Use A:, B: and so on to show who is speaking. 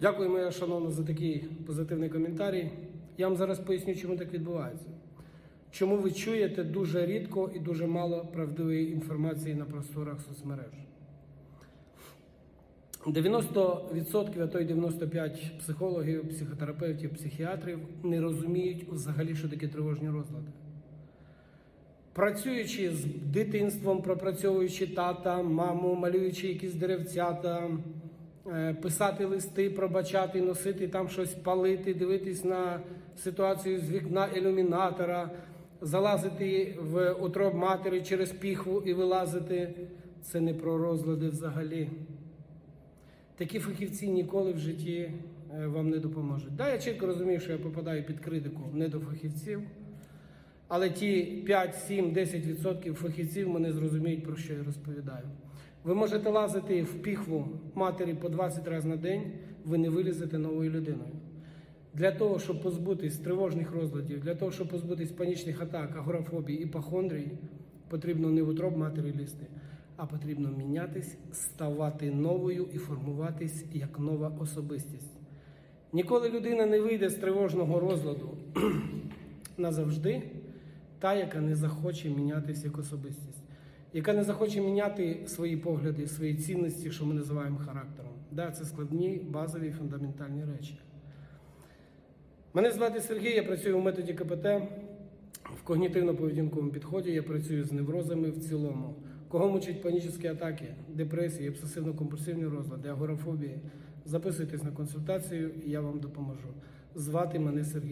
A: Дякую, моя шановна, за такий позитивний коментарій. Я вам зараз поясню, чому так відбувається. Чому ви чуєте дуже рідко і дуже мало правдивої інформації на просторах соцмереж. 90%, а то й 95 психологів, психотерапевтів, психіатрів не розуміють взагалі, що таке тривожні розлади. Працюючи з дитинством, пропрацьовуючи тата, маму, малюючи якісь деревцята, писати листи, пробачати, носити там щось палити, дивитись на ситуацію з вікна ілюмінатора, залазити в отроб матері через піхву і вилазити. Це не про розлади взагалі. Такі фахівці ніколи в житті е, вам не допоможуть. Да, я чітко розумію, що я попадаю під критику не до фахівців, але ті 5, 7, 10% фахівців мене зрозуміють, про що я розповідаю. Ви можете лазити в піхву матері по 20 разів на день, ви не вилізете новою людиною. Для того, щоб позбутись тривожних розладів, для того, щоб позбутись панічних атак, агорафобій і пахондрій, потрібно не в утроб матері лізти, а потрібно мінятись, ставати новою і формуватись як нова особистість. Ніколи людина не вийде з тривожного розладу назавжди, та, яка не захоче мінятися як особистість, яка не захоче міняти свої погляди, свої цінності, що ми називаємо характером. Да, це складні, базові, фундаментальні речі. Мене звати Сергій, я працюю в методі КПТ. В когнітивно-поведінковому підході я працюю з неврозами в цілому. Кого мучать панічні атаки, депресії, обсесивно-компульсивні розлади, агорафобії, записуйтесь на консультацію, і я вам допоможу. Звати мене Сергій.